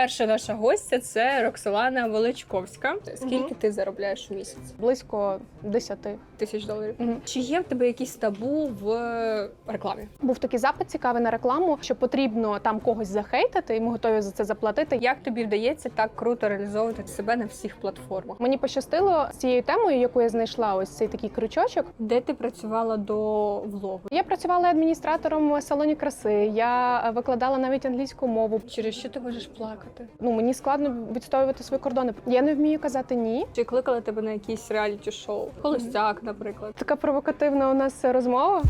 перша наша гостя це Роксолана Величковська. Скільки ти заробляєш у місяць? близько 10. Тисяч доларів. Мгм. Чи є в тебе якісь табу в рекламі? Був такий запит цікавий на рекламу, що потрібно там когось захейтити, і ми готові за це заплатити. Як тобі вдається так круто реалізовувати себе на всіх платформах? Мені пощастило з цією темою, яку я знайшла, ось цей такий крючочок. Де ти працювала до влогу? Я працювала адміністратором в салоні краси. Я е, викладала навіть англійську мову. Через що ти можеш плакати? Ну мені складно відстоювати свої кордони. Я не вмію казати ні. Чи кликали тебе на якісь реаліті шоу? Холостяк, наприклад. Така провокативна у нас розмова.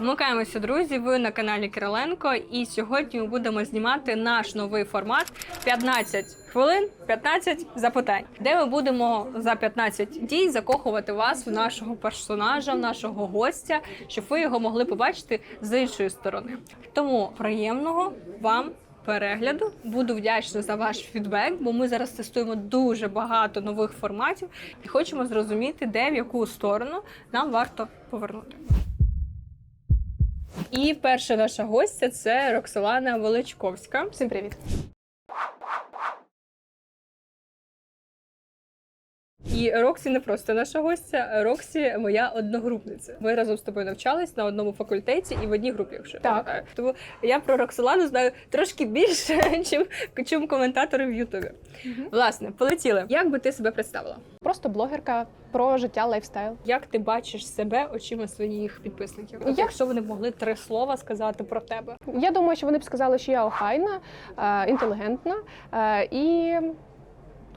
Вмикаємося, друзі. Ви на каналі Кириленко, і сьогодні ми будемо знімати наш новий формат 15 хвилин, 15 запитань, де ми будемо за 15 дій закохувати вас в нашого персонажа, в нашого гостя, щоб ви його могли побачити з іншої сторони. Тому приємного вам. Перегляду буду вдячна за ваш фідбек, бо ми зараз тестуємо дуже багато нових форматів і хочемо зрозуміти, де в яку сторону нам варто повернути. І перша наша гостя це Роксолана Величковська. Всім привіт. І Роксі не просто наша гостя, Роксі моя одногрупниця. Ми разом з тобою навчались на одному факультеті і в одній групі, якщо Так. пам'ятаю. Тому я про Роксолану знаю трошки більше, чим, чим коментатори в Ютубі. Власне, полетіли. Як би ти себе представила? Просто блогерка про життя, лайфстайл. Як ти бачиш себе очима своїх підписників? От Якщо вони б могли три слова сказати про тебе. Я думаю, що вони б сказали, що я охайна, е, інтелігентна е, і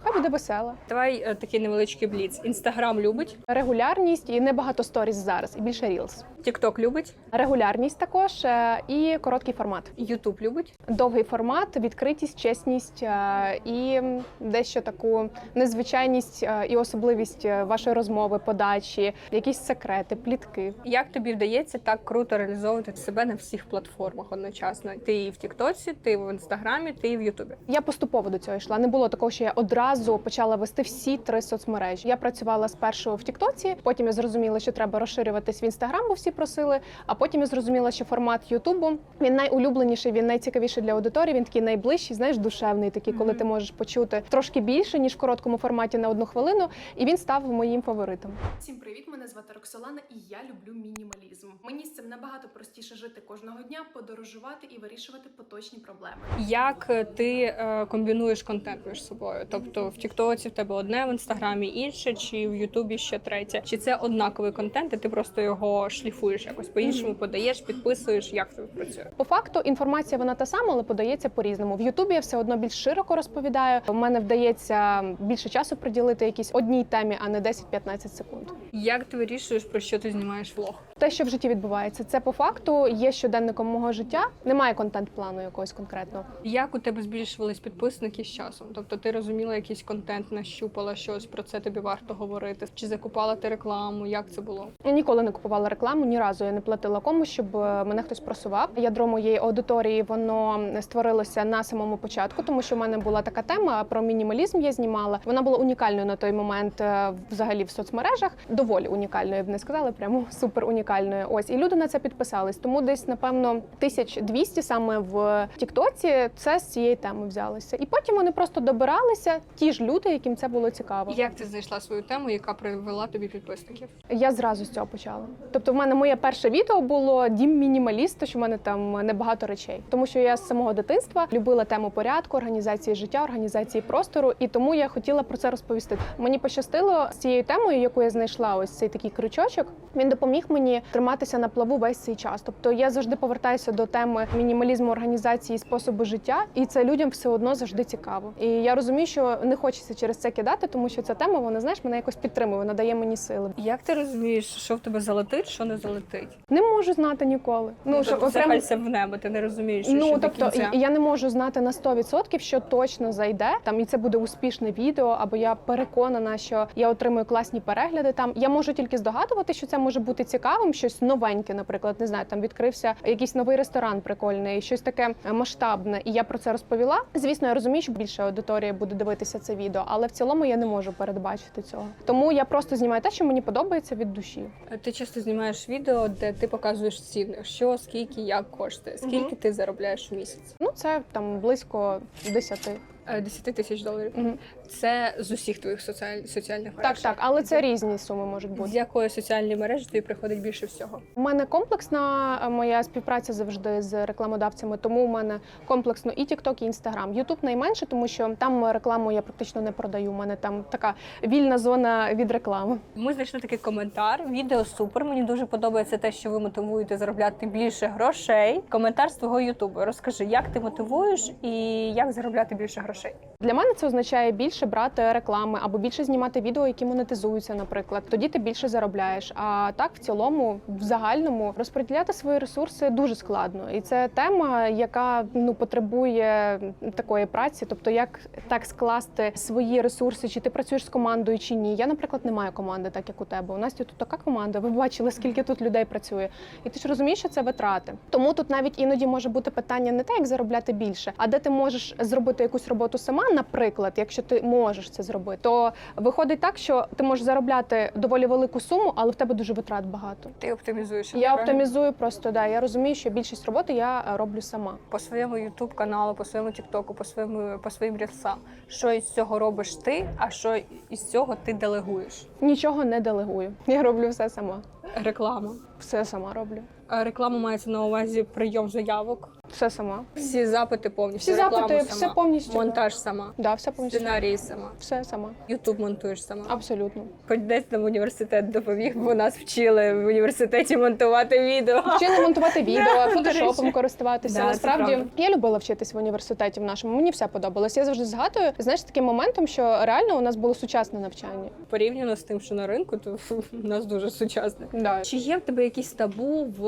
хай буде весела. Давай е, такий невеличкий бліц. Інстаграм любить, Регулярність і небагато сторіс зараз, і більше рілс. Тікток любить, Регулярність також е, і короткий формат. Ютуб любить. Довгий формат, відкритість, чесність е, і дещо таку незвичайність е, і особливість е, вашої розмови, подачі, якісь секрети, плітки. Як тобі вдається так круто реалізовувати себе на всіх платформах одночасно? Ти і в Тіктоці, ти в інстаграмі, ти і в Ютубі. Я поступово до цього йшла. Не було такого, що я одразу почала вести всі три соцмережі. Я працювала спершу в Тіктоці, потім я зрозуміла, що треба розширюватись в інстаграм, бо всі просили. А потім я зрозуміла, що формат Ютубу він найулюбленіший, він найцікавіший для аудиторії. Він такий найближчий, знаєш, душевний, такий, коли ти можеш почути трошки більше ніж в короткому форматі на одну хвилину. І він став моїм фаворитом. Всім привіт! Мене звати Роксолана, і я люблю мінімалізм. Мені з цим набагато простіше жити кожного дня, подорожувати і вирішувати поточні проблеми. Як е, ти е, комбінуєш контент між собою? Тобто в Тіктоці в тебе одне, в інстаграмі інше, чи в Ютубі ще третє? Чи це однаковий контент, і ти просто його шліфуєш якось по-іншому, подаєш, підписуєш? Як це працює? По факту інформація вона та сама, але подається по-різному. В Ютубі я все одно більш широко розповідаю. У мене вдається більше часу приділити якійсь одній темі, а не 10-15 секунд. Як ти вирішуєш про що ти знімаєш влог? Те, що в житті відбувається, це по факту є щоденником мого життя. Немає контент-плану якогось конкретного. Як у тебе збільшувались підписники з часом? Тобто ти розуміла якийсь контент, нащупала щось про це тобі варто говорити? Чи закупала ти рекламу? Як це було? Я ніколи не купувала рекламу, ні разу я не платила комусь, щоб е, мене хтось просував. Ядро моєї аудиторії воно створилося на самому початку, тому що в мене була така тема про мінімалізм. Я знімала. Вона була унікальною на той момент, е, взагалі в соцмережах. Доволі унікальною, я б не сказала, прямо супер унікальною. Ось і люди на це підписались. Тому десь напевно 1200 саме в Тіктоці це з цієї теми взялося. І потім вони просто добиралися, ті ж люди, яким це було цікаво. Як ти знайшла свою тему, яка привела тобі підписників? Я зразу з цього почала. Тобто, в мене моє перше відео було дім мінімаліста, що в мене там небагато речей, тому що я з самого дитинства любила тему порядку, організації життя, організації простору, і тому я хотіла про це розповісти. Мені пощастило з цією темою, яку я знайшла, ось цей такий крючочок. Він допоміг мені триматися на плаву весь цей час. Тобто я завжди повертаюся до теми мінімалізму організації і способу життя, і це людям все одно завжди цікаво. І я розумію, що не хочеться через це кидати, тому що ця тема, вона знаєш, мене якось підтримує, вона дає мені сили. Як ти розумієш, що в тебе залетить, що не залетить? Не можу знати ніколи. Ну, що тобто окремо- пальцем в небо, ти не розумієш, що Ну ще до тобто кінця. я не можу знати на 100%, що точно зайде там, і це буде успішне відео, або я переконана, що я отримую класні перегляди. Там я можу тільки здогадувати, що це може бути цікавим, щось новеньке, наприклад, не знаю, там відкрився якийсь новий ресторан прикольний, щось таке е, масштабне, і я про це розповіла. Звісно, я розумію, що більше аудиторія буде дивитися це відео, але в цілому я не можу передбачити цього. Тому я просто знімаю те, що мені подобається від душі. Ти часто знімаєш відео, де ти показуєш ціни, що, скільки, як коштує, скільки Мгм. ти заробляєш в місяць. Ну це там близько 10. Е, 10 тисяч доларів. Мгм. Це з усіх твоїх соціаль... соціальних мереж. Так, так, але це різні суми можуть бути. З якої соціальної мережі тобі приходить більше всього? У мене комплексна е, моя співпраця завжди з рекламодавцями, тому у мене комплексно і TikTok, і Instagram. YouTube найменше, тому що там рекламу я практично не продаю. У мене там така вільна зона від реклами. Ми знайшли такий коментар. Відео супер. Мені дуже подобається те, що ви мотивуєте заробляти більше грошей. Коментар з твого Ютубу. Розкажи, як ти мотивуєш і як заробляти більше грошей. Для мене це означає більше брати реклами або більше знімати відео, які монетизуються, наприклад. Тоді ти більше заробляєш. А так, в цілому, в загальному розподіляти свої ресурси дуже складно, і це тема, яка ну потребує такої праці. Тобто, як так скласти свої ресурси, чи ти працюєш з командою, чи ні. Я, наприклад, не маю команди, так як у тебе. У нас тут така команда. Ви бачили, скільки тут людей працює, і ти ж розумієш, що це витрати. Тому тут навіть іноді може бути питання не те, як заробляти більше, а де ти можеш зробити якусь роботу сама, наприклад, якщо ти можеш це зробити, то виходить так, що ти можеш заробляти доволі велику суму, але в тебе дуже витрат багато. Ти оптимізуєш. Я правильно? оптимізую просто да. Я розумію, що більшість роботи я е, роблю сама. по своєму Ютуб каналу, по своєму Тіктоку, по своєму по своїм рілсам. Що із цього робиш ти, а що із цього ти делегуєш? Нічого не делегую. Я роблю все сама. Реклама. Все сама роблю. А Реклама мається на увазі прийом заявок. Все сама. Всі запити повністю. Всі рекламу запити, сама. все повністю. Монтаж сама. Да, все повністю. Сценарії сама. Все сама. Ютуб монтуєш сама. Абсолютно. Хоч десь там університет допоміг, бо нас вчили в університеті монтувати відео. Вчили монтувати відео, фотошопом користуватися. Да, це Насправді правда. я любила вчитись в університеті в нашому. Мені все подобалось. Я завжди згадую, знаєш, таким моментом, що реально у нас було сучасне навчання. Порівняно з тим, що на ринку, то у нас дуже сучасне. Да. Чи є в тебе якісь табу в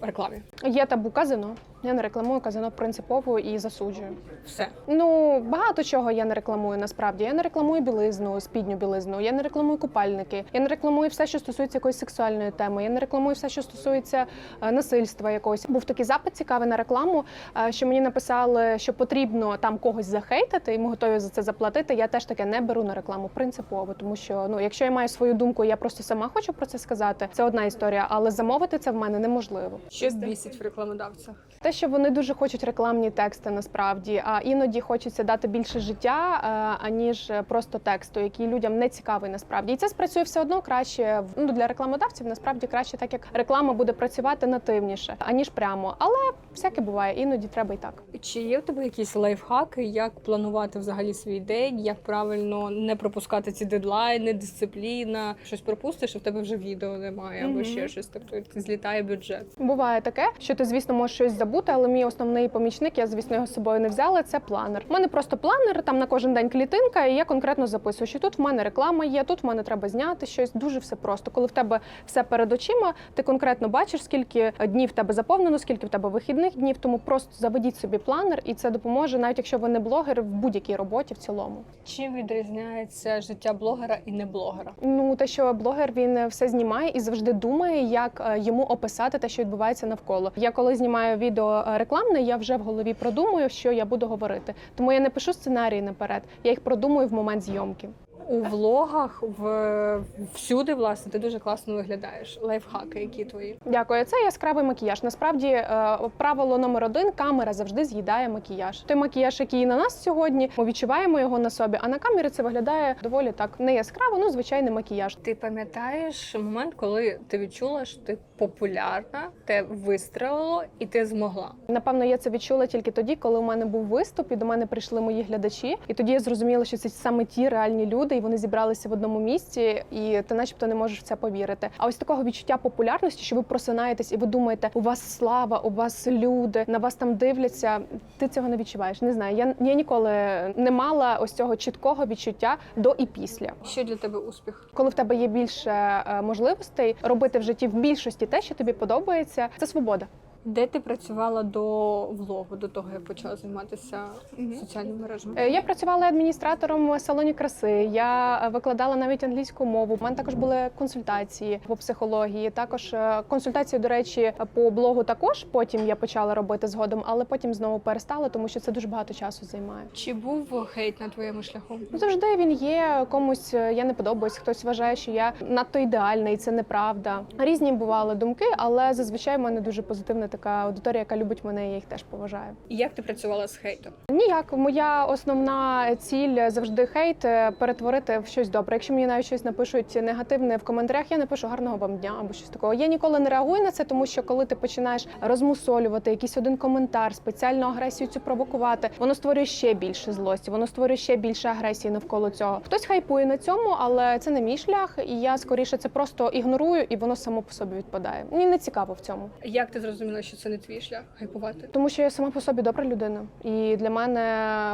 рекламі? Є табу казино. Я не рекламую казино принципово і засуджую. Все. Ну багато чого я не рекламую насправді. Я не рекламую білизну, спідню білизну. Я не рекламую купальники. Я не рекламую все, що стосується якоїсь сексуальної теми. Я не рекламую все, що стосується е, насильства якогось. Був такий запит цікавий на рекламу, е, що мені написали, що потрібно там когось захейтити, і ми готові за це заплатити. Я теж таке не беру на рекламу принципово, тому що ну, якщо я маю свою думку, я просто сама хочу про це сказати. Це одна історія, але замовити це в мене неможливо. Що бісить в рекламодавцях? Те, що вони дуже хочуть рекламні тексти, насправді, а іноді хочеться дати більше життя, е, аніж просто тексту, який людям не цікавий насправді. І це спрацює все одно краще. Ну для рекламодавців насправді краще, так як реклама буде працювати нативніше, аніж прямо. Але всяке буває, іноді треба і так. Чи є в тебе якісь лайфхаки, як планувати взагалі свій день, як правильно не пропускати ці дедлайни, дисципліна? Щось пропустиш, і в тебе вже відео немає, або Мгм. ще щось. Тобто злітає бюджет. Буває таке, що ти, звісно, можеш щось забути, але мій основний помічник, я звісно його з собою не взяла. Це планер. У мене просто планер, там на кожен день клітинка, і я конкретно записую, що тут в мене реклама є, тут в мене треба зняти щось. Дуже все просто. Коли в тебе все перед очима, ти конкретно бачиш, скільки днів в тебе заповнено, скільки в тебе вихідних днів. Тому просто заведіть собі планер, і це допоможе, навіть якщо ви не блогер, в будь-якій роботі в цілому. Чим відрізняється життя блогера і не блогера? Ну те, що блогер він все знімає і завжди думає, як е, йому описати те, що відбувається навколо. Я коли знімаю відео е, рекламне, я вже в голові продумую, що я буду говорити. Тому я не пишу сценарії наперед, я їх продумую в момент зйомки. У влогах в всюди, власне, ти дуже класно виглядаєш. Лайфхаки, які твої? Дякую. Це яскравий макіяж. Насправді е, правило номер один: камера завжди з'їдає макіяж. Той макіяж, який на нас сьогодні, ми відчуваємо його на собі. А на камері це виглядає доволі так не яскраво, ну звичайний макіяж. Ти пам'ятаєш момент, коли ти відчула, що ти популярна, те вистрелило і ти змогла? Напевно, я це відчула тільки тоді, коли у мене був виступ, і до мене прийшли мої глядачі. І тоді я зрозуміла, що це саме ті реальні люди, і вони зібралися в одному місці, і ти, начебто, не можеш в це повірити. А ось такого відчуття популярності, що ви просинаєтесь і ви думаєте, у вас слава, у вас люди, на вас там дивляться. Ти цього не відчуваєш. Не знаю. Я, я ніколи не мала ось цього чіткого відчуття до і після. Що для тебе успіх? Коли в тебе є більше е, можливостей робити в житті в більшості те, що тобі подобається, це свобода. Де ти працювала до влогу, до того як почала займатися соціальними мережами? Е, Я працювала адміністратором салоні краси. Я е, викладала навіть англійську мову. У мене також були консультації по психології. Також е, консультації, до речі, по блогу також потім я почала робити згодом, але потім знову перестала, тому що це дуже багато часу займає. Чи був хейт на твоєму шляху? Ну, Завжди він є. Комусь я не подобаюсь, хтось вважає, що я надто ідеальна, і це неправда. Різні бували думки, але зазвичай в мене дуже така аудиторія, яка любить мене, я їх теж поважаю. І як ти працювала з хейтом? Ніяк, моя основна ціль завжди хейт е, перетворити в щось добре. Якщо мені навіть щось напишуть негативне в коментарях, я напишу гарного вам дня або щось такого. Я ніколи не реагую на це, тому що коли ти починаєш розмусолювати якийсь один коментар, спеціально агресію цю провокувати, воно створює ще більше злості, воно створює ще більше агресії навколо цього. Хтось хайпує на цьому, але це не мій шлях, і я скоріше це просто ігнорую, і воно само по собі відпадає. Мені не цікаво в цьому. Як ти зрозуміла, що це не твій шлях хайпувати? Тому що я сама по собі добра людина, і для мене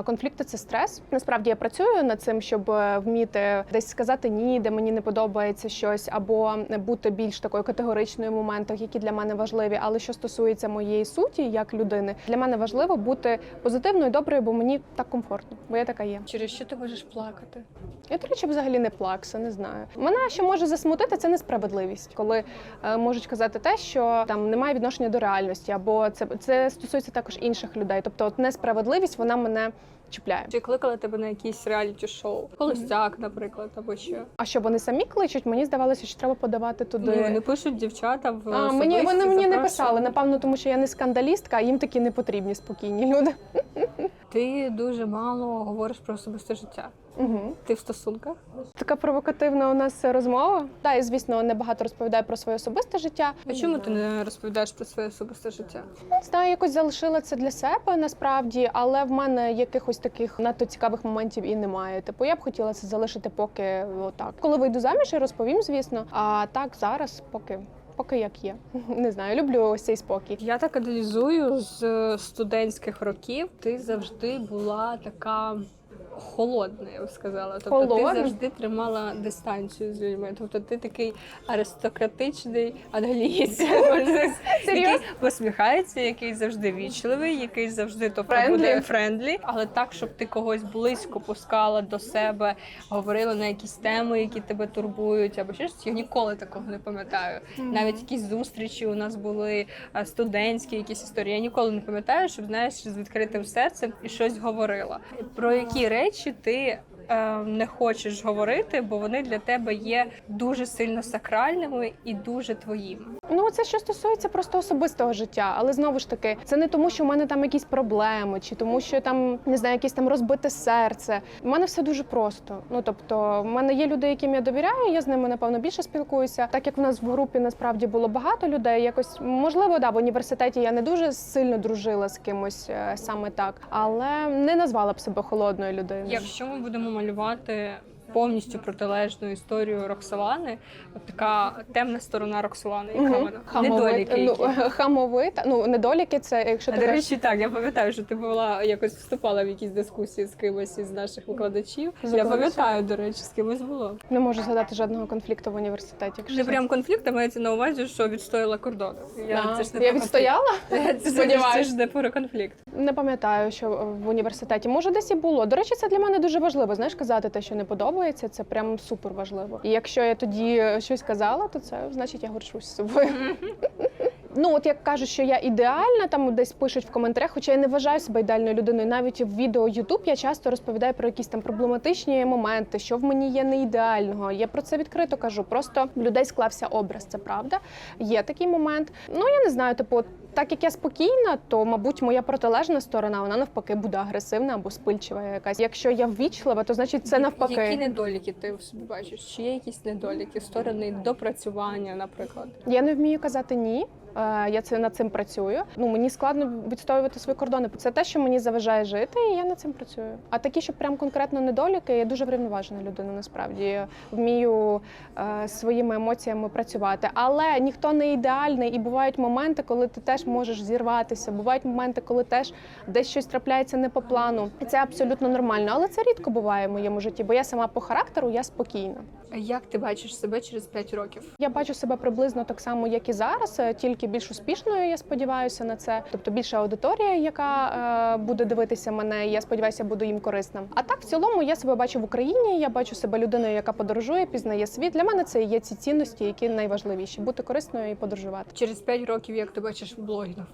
конфлікти це стрес. Насправді я працюю над цим, щоб е, вміти десь сказати ні, де мені не подобається щось, або бути більш такою категоричною в моментах, які для мене важливі. Але що стосується моєї суті як людини, для мене важливо бути позитивною, доброю, бо мені так комфортно, бо я така є. Через що ти можеш плакати? Я, до речі, взагалі не плакса, не знаю. Мене що може засмутити, це несправедливість, коли е, можуть казати те, що там немає відношення до реальності, або це, це стосується також інших людей. Тобто, от несправедливість вона мене чіпляє. Чи кликали тебе на якісь реаліті шоу? Холостяк, наприклад, або що? А що вони самі кличуть, мені здавалося, що треба подавати туди. Ні, вони пишуть дівчата в а, мені вони мені не писали, напевно, тому що я не скандалістка, а їм такі не потрібні спокійні люди. Ти дуже мало говориш про особисте життя. Угу. Ти в стосунках? Така провокативна у нас розмова. Да, я, звісно, небагато розповідаю про своє особисте життя. А чому ти не розповідаєш про своє особисте життя? Не знаю, якось залишила це для себе насправді, але в мене якихось таких надто цікавих моментів і немає. Типу, я б хотіла це залишити поки отак. Коли вийду заміж, я розповім, звісно. А так зараз поки. Поки як є, не знаю, люблю ось цей спокій. Я так аналізую з студентських років. Ти завжди була така. Холодна, я б сказала. Тобто Холодна? ти завжди тримала дистанцію з людьми. Тобто ти такий аристократичний англієць, який посміхається, який завжди вічливий, який завжди тобто Френдлі. буде френдлі, але так, щоб ти когось близько пускала до себе, говорила на якісь теми, які тебе турбують, або ще щось. Я ніколи такого не пам'ятаю. Навіть якісь зустрічі у нас були а, студентські, якісь історії. Я ніколи не пам'ятаю, щоб знаєш з відкритим серцем і щось говорила. Про які речі ти е, не хочеш говорити, бо вони для тебе є дуже сильно сакральними і дуже твоїми. Ну, це що стосується просто особистого життя, але знову ж таки, це не тому, що в мене там якісь проблеми, чи тому, що там не знаю, якесь там розбите серце. У мене все дуже просто. Ну тобто, в мене є люди, яким я довіряю. Я з ними напевно більше спілкуюся. Так як в нас в групі насправді було багато людей, якось можливо, да, в університеті я не дуже сильно дружила з кимось е, саме так, але не назвала б себе холодною людиною. Якщо ми будемо малювати повністю протилежну історію Роксолани, от така темна сторона Роксолани, яка вона недоліки. ну, які. хамовита. Ну недоліки, це якщо А, ти до кажеш- речі, так, я пам'ятаю, що ти була якось вступала в якісь дискусії з кимось із наших викладачів. Я пам'ятаю, до речі, з кимось було. не можу згадати жодного конфлікту в університеті. Якщо Не прям конфлікт, а мається на увазі, що відстояла кордон. А, це ж не я відстояла? ж не про конфлікт. Не пам'ятаю, що в університеті. Може, десь і було. До речі, це для мене дуже важливо. Знаєш, казати те, що не подобається, це прям супер важливо. І якщо я тоді щось казала, то це значить я горшусь з собою. Ну, от як кажуть, що я ідеальна, там десь пишуть в коментарях, хоча я не вважаю себе ідеальною людиною. Навіть в відео YouTube я часто розповідаю про якісь там проблематичні моменти, що в мені є не ідеального. Я про це відкрито кажу. Просто в людей склався образ, це правда. Є такий момент. Ну я не знаю, типу, так як я спокійна, то мабуть моя протилежна сторона вона навпаки буде агресивна або спильчива якась. Якщо я ввічлива, то значить це навпаки. Які недоліки ти в собі бачиш? Чи є якісь недоліки, сторони допрацювання, наприклад? Я не вмію казати ні. Е, Я це над цим працюю. Ну мені складно відстоювати свої кордони. Це те, що мені заважає жити, і я над цим працюю. А такі, що прям конкретно недоліки, я дуже врівноважена людина. Насправді вмію е, своїми емоціями працювати. Але ніхто не ідеальний, і бувають моменти, коли ти теж можеш зірватися. Бувають моменти, коли теж десь щось трапляється не по плану. І це абсолютно нормально. Але це рідко буває в моєму житті, бо я сама по характеру я спокійна. Як ти бачиш себе через 5 років? Я бачу себе приблизно так само, як і зараз, е, тільки трошки більш успішною. Я сподіваюся на це. Тобто більша аудиторія, яка е, буде дивитися мене. і Я сподіваюся, буду їм корисна. А так, в цілому, я себе бачу в Україні. Я бачу себе людиною, яка подорожує, пізнає світ. Для мене це є ці цінності, які найважливіші бути корисною і подорожувати. Через 5 років, як ти бачиш в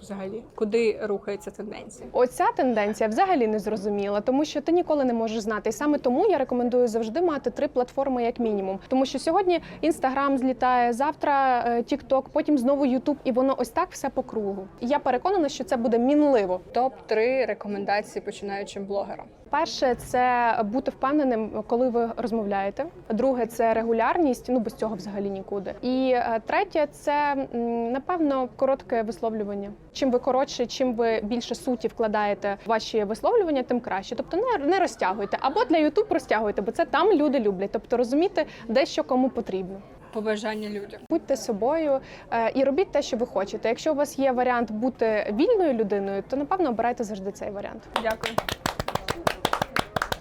взагалі, куди рухається тенденція? Оця тенденція взагалі не зрозуміла, тому що ти ніколи не можеш знати. І саме тому я рекомендую завжди мати три платформи як мінімум. Тому що сьогодні інстаграм злітає, завтра Тікток, потім знову Ютуб, і воно ось так все по кругу. І я переконана, що це буде мінливо. Топ 3 рекомендації починаючим блогерам. Перше це бути впевненим, коли ви розмовляєте. Друге це регулярність. Ну без цього взагалі нікуди. І е, третє це напевно коротке висловлювання. Чим ви коротше, чим ви більше суті вкладаєте в ваші висловлювання, тим краще. Тобто не, не розтягуйте або для YouTube розтягуйте, бо це там люди люблять. Тобто розуміти, де що кому потрібно. Побажання людям. Будьте собою е, і робіть те, що ви хочете. Якщо у вас є варіант бути вільною людиною, то напевно обирайте завжди цей варіант. Дякую.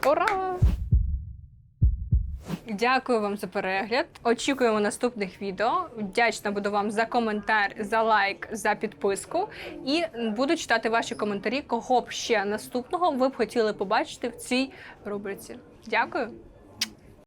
Ура! Дякую вам за перегляд. Очікуємо наступних відео. Вдячна буду вам за коментар, за лайк, за підписку. І буду читати ваші коментарі, кого б ще наступного ви б хотіли побачити в цій рубриці. Дякую.